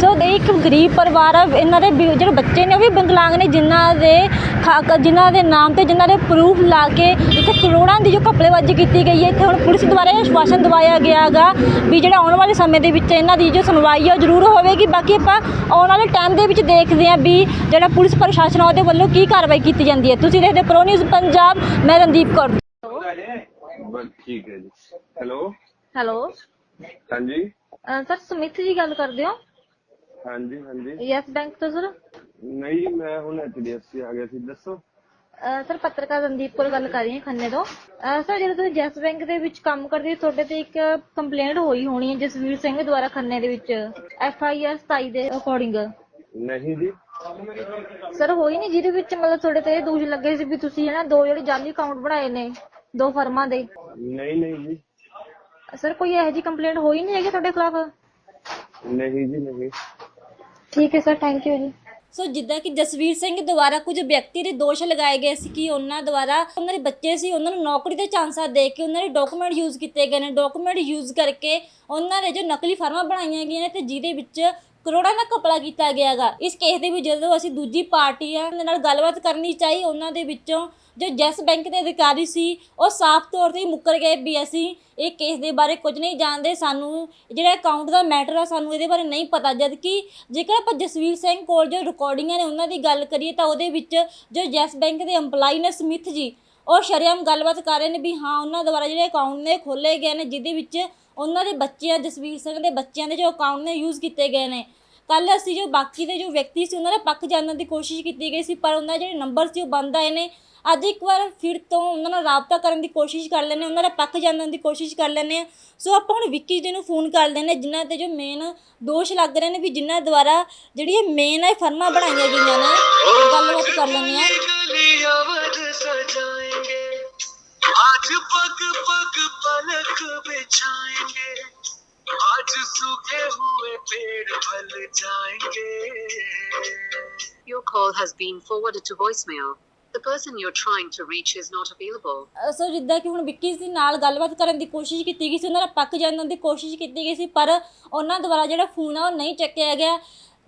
ਸੋ ਇਹ ਇੱਕ ਗਰੀਬ ਪਰਿਵਾਰ ਆ, ਇਹਨਾਂ ਦੇ ਵੀ ਜਿਹੜੇ ਬੱਚੇ ਨੇ ਉਹ ਵੀ ਬੰਗਲਾਂਗ ਨੇ, ਜਿਨ੍ਹਾਂ ਦੇ ਖਾ- ਜਿਨ੍ਹਾਂ ਦੇ ਨਾਮ ਤੇ ਜਿਨ੍ਹਾਂ ਦੇ ਪ੍ਰੂਫ ਲਾ ਕੇ ਇੱਥੇ ਕਰੋੜਾਂ ਦੀ ਜੋ ਘਪਲੇਬਾਜ਼ੀ ਕੀਤੀ ਗਈ ਹੈ, ਇੱਥੇ ਹੁਣ ਪੁਲਿਸ ਦੁਆਰਾ ਇਹ ਆਸ਼ਵਾਸਨ ਦਵਾਇਆ ਗਿਆਗਾ ਵੀ ਜਿਹੜਾ ਆਉਣ ਵਾਲੇ ਸਮੇਂ ਦੇ ਵਿੱਚ ਇਹਨਾਂ ਦੀ ਜੋ ਸੁਣਵਾਈ ਹੈ ਉਹ ਜ਼ਰੂਰ ਹੋਵੇਗੀ। ਬਾਕੀ ਆਪਾਂ ਆਉਣ ਵਾਲੇ ਟਾਈਮ ਦੇ ਵਿੱਚ ਦੇਖਦੇ ਹਾਂ ਵੀ ਜਿਹੜਾ ਪੁਲਿਸ ਪ੍ਰਸ਼ਾਸਨ ਆ, ਉਹਦੇ ਵੱਲੋਂ ਕੀ ਕਾਰਵਾਈ ਕੀਤੀ ਜਾਂਦੀ ਹੈ। ਤੁਸੀਂ ਦੇਖਦੇ ਪ੍ਰੋ ਨਿਊਜ਼ ਪੰਜਾਬ, ਮੈਂ ਰਣਦੀਪ ਕੌਰ। ਬਸ ਠੀਕ ਹੈ ਜੀ। ਹੈਲੋ? ਹੈਲੋ? ਹਾਂਜੀ? ਸਰ ਸੁਮਿਤ ਜੀ ਗੱਲ ਕਰਦੇ ਹੋ? ਹਾਂਜੀ ਹਾਂਜੀ। ਯੈਸ ਬੈਂਕ ਤੋਂ ਸਰ? ਨਹੀਂ ਮੈਂ ਹੁਣ ਐਚਡੀਐਫਸੀ ਆ ਗਿਆ ਸੀ ਦੱਸੋ? ਸਰ ਪੱਤਰਕਾਰ ਰਣਦੀਪ ਕੌਰ ਗੱਲ ਕਰ ਰਹੀ ਹਾਂ ਖੰਨੇ ਤੋਂ। ਸਰ ਜਦੋਂ ਤੁਸੀਂ ਜੈਸ ਬੈਂਕ ਦੇ ਵਿੱਚ ਕੰਮ ਕਰਦੇ ਹੋ ਤੁਹਾਡੇ ਤੇ ਇੱਕ ਕੰਪਲੇਂਟ ਹੋਈ ਹੋਣੀ ਹੈ ਜਸਵੀਰ ਸਿੰਘ ਦੁਆਰਾ ਖੰਨੇ ਦੇ ਵਿੱਚ ਐਫ ਆਈ ਆਰ 27 ਦੇ ਅਕੋਰਡਿੰਗ ਨਹੀਂ ਜੀ। ਸਰ ਹੋਈ ਨਹੀਂ ਜਿਹਦੇ ਵਿੱਚ ਮਤਲਬ ਤੁਹਾਡੇ ਤੇ ਦੋਸ਼ ਲੱਗੇ ਸੀ ਵੀ ਤੁਸੀਂ ਹੈ ਨਾ ਦੋ ਜਿਹੜੇ ਜਾਲੀ ਅਕਾਊਂਟ ਬਣਾਏ ਨੇ ਦੋ ਫਰਮਾਂ ਦੇ। ਨਹੀਂ ਨਹੀਂ ਜੀ। ਸਰ ਕੋਈ ਇਹੋ ਜਿਹੀ ਕੰਪਲੇਂਟ ਹੋਈ ਨਹੀਂ ਹੈਗੀ ਤੁਹਾਡੇ ਖਿਲਾਫ? ਨਹੀਂ ਜੀ ਨਹੀਂ। ਠੀਕ ਹੈ ਸਰ ਥੈਂਕ ਯੂ ਜੀ। ਸੋ ਜਿੱਦਾਂ ਕਿ ਜਸਵੀਰ ਸਿੰਘ ਦੁਆਰਾ ਕੁਝ ਵਿਅਕਤੀ ਦੇ ਦੋਸ਼ ਲਗਾਏ ਗਏ ਸੀ ਕਿ ਉਹਨਾਂ ਦੁਆਰਾ ਉਹਨਾਂ ਦੇ ਬੱਚੇ ਸੀ ਉਹਨਾਂ ਨੂੰ ਨੌਕਰੀ ਦੇ ਚਾਂਸਾਂ ਦੇ ਕੇ ਉਹਨਾਂ ਦੇ ਡਾਕੂਮੈਂਟ ਯੂਜ਼ ਕੀਤੇ ਗਏ ਨੇ। ਡਾਕੂਮੈਂਟ ਯੂਜ਼ ਕਰਕੇ ਉਹਨਾਂ ਦੇ ਜੋ ਨਕਲੀ ਫਰਮਾਂ ਬਣਾਈਆਂ ਗਈਆਂ ਨੇ ਤੇ ਜਿਹਦੇ ਵਿੱਚ ਕਰੋੜਾਂ ਦਾ ਘਪਲਾ ਕੀਤਾ ਗਿਆਗਾ। ਇਸ ਕੇਸ ਦੇ ਵਿੱਚ ਜਦੋਂ ਅਸੀਂ ਦੂਜੀ ਪਾਰਟੀ ਆ ਦੇ ਨਾਲ ਗੱਲਬਾਤ ਕਰਨੀ ਚਾਹੀ, ਉਹਨਾਂ ਦੇ ਵਿੱਚੋਂ ਜੋ ਜੈਸ ਬੈਂਕ ਦੇ ਅਧਿਕਾਰੀ ਸੀ, ਉਹ ਸਾਫ਼ ਤੌਰ ਤੇ ਮੁੱਕਰ ਗਏ ਵੀ ਅਸੀਂ ਇਹ ਕੇਸ ਦੇ ਬਾਰੇ ਕੁਝ ਨਹੀਂ ਜਾਣਦੇ। ਸਾਨੂੰ ਜਿਹੜਾ ਅਕਾਊਂਟ ਦਾ ਮੈਟਰ ਆ, ਸਾਨੂੰ ਇਹਦੇ ਬਾਰੇ ਨਹੀਂ ਪਤਾ। ਜਦ ਕਿ ਜੇਕਰ ਆਪਾਂ ਜਸਵੀਰ ਸਿੰਘ ਕੋਲ ਜੋ ਰਿਕਾਰਡਿੰਗਾਂ ਨੇ, ਉਹਨਾਂ ਦੀ ਗੱਲ ਕਰੀਏ ਤਾਂ ਉਹਦੇ ਵਿੱਚ ਜੋ ਜੈਸ ਬੈਂਕ ਦੇ EMPLOYE ਨੇ ਸਮਿਥ ਜੀ, ਉਹ ਸ਼ਰੇਆਮ ਗੱਲਬਾਤ ਕਰ ਰਹੇ ਨੇ ਵੀ ਹਾਂ, ਉਹਨਾਂ ਦੁਆਰਾ ਜਿਹੜੇ ਅਕਾਊਂਟ ਨੇ ਖੋਲੇ ਗਏ ਨੇ, ਜਿਹਦੇ ਵਿੱਚ ਉਹਨਾਂ ਦੇ ਬੱਚਿਆਂ ਜਸਵੀਰ ਸਿੰਘ ਦੇ ਬੱਚਿਆਂ ਦੇ ਜੋ ਅਕਾਊਂਟ ਨੇ ਯੂਜ਼ ਕੀਤੇ ਗਏ ਨੇ। ਕੱਲ ਅਸੀਂ ਜੋ ਬਾਕੀ ਦੇ ਜੋ ਵਿਅਕਤੀ ਸੀ, ਉਹਨਾਂ ਦਾ ਪੱਖ ਜਾਣਨ ਦੀ ਕੋਸ਼ਿਸ਼ ਕੀਤੀ ਗਈ ਸੀ, ਪਰ ਉਹਨਾਂ ਦੇ ਜਿਹੜੇ ਨੰਬਰ ਸੀ, ਉਹ ਬੰਦ ਆਏ ਨੇ। ਅੱਜ ਇੱਕ ਵਾਰ ਫਿਰ ਤੋਂ ਉਹਨਾਂ ਨਾਲ ਰਾਬਤਾ ਕਰਨ ਦੀ ਕੋਸ਼ਿਸ਼ ਕਰ ਲੈਨੇ ਉਹਨਾਂ ਦਾ ਪੱਖ ਜਾਣਨ ਦੀ ਕੋਸ਼ਿਸ਼ ਕਰ ਲੈਨੇ ਸੋ ਆਪਾਂ ਹੁਣ ਵਿੱਕੀ ਜੀ ਨੂੰ ਫੋਨ ਕਰ ਲੈਨੇ ਜਿਨ੍ਹਾਂ ਤੇ ਜੋ ਮੇਨ ਦੋਸ਼ ਲੱਗ ਰਹੇ ਨੇ ਵੀ ਜਿਨ੍ਹਾਂ ਦੁਆਰਾ ਜਿਹੜੀ ਇਹ ਮੇਨ ਹੈ ਫਰਮਾਂ ਬਣਾਈਆਂ ਗਈਆਂ ਨੇ। ਗੱਲਬਾਤ ਕਰ ਲੈਨੇ ਆ आज पग पग पलक बिछाएंगे आज सूखे हुए पेड़ फल जाएंगे Your call has been forwarded to voicemail. The person you're trying to reach is not available. ਅ, ਸੋ ਜਿੱਦਾਂ ਕਿ ਹੁਣ ਵਿੱਕੀ ਸੀ ਨਾਲ ਗੱਲਬਾਤ ਕਰਨ ਦੀ ਕੋਸ਼ਿਸ਼ ਕੀਤੀ ਗਈ ਸੀ ਉਹਨਾਂ ਦਾ ਪੱਕ ਜਾਣਨ ਦੀ ਕੋਸ਼ਿਸ਼ ਕੀਤੀ ਗਈ ਸੀ ਪਰ ਉਹਨਾਂ ਦੁਆਰਾ ਜਿਹੜਾ ਫੋਨ ਆ ਉਹ ਨਹੀਂ ਚੱਕਿਆ ਗਿਆ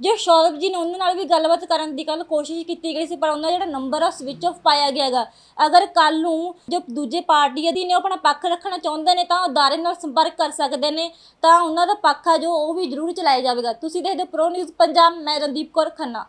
ਜੇ ਸ਼ੌਰਭ ਜੀ ਨੇ ਉਹਨਾਂ ਨਾਲ ਵੀ ਗੱਲਬਾਤ ਕਰਨ ਦੀ ਕੱਲ ਕੋਸ਼ਿਸ਼ ਕੀਤੀ ਗਈ ਸੀ, ਪਰ ਉਹਨਾਂ ਦਾ ਜਿਹੜਾ ਨੰਬਰ ਆ ਸਵਿਚ ਆਫ ਪਾਇਆ ਗਿਆ ਹੈਗਾ। ਅਗਰ ਕੱਲ ਨੂੰ ਜੋ ਦੂਜੇ ਪਾਰਟੀ ਦੀ ਨੇ ਉਹ ਆਪਣਾ ਪੱਖ ਰੱਖਣਾ ਚਾਹੁੰਦੇ ਨੇ, ਤਾਂ ਉਹ ਅਦਾਰੇ ਨਾਲ ਸੰਪਰਕ ਕਰ ਸਕਦੇ ਨੇ, ਤਾਂ ਉਹਨਾਂ ਦਾ ਪੱਖ ਆ ਜੋ ਉਹ ਵੀ ਜ਼ਰੂਰ ਚਲਾਇਆ ਜਾਵੇਗਾ। ਤੁਸੀਂ ਦੇਖਦੇ ਹੋ ਪ੍ਰੋ ਨਿਊਜ਼ ਪੰਜਾਬ, ਮੈਂ ਰਣਦੀਪ ਕੌਰ ਖੰਨਾ।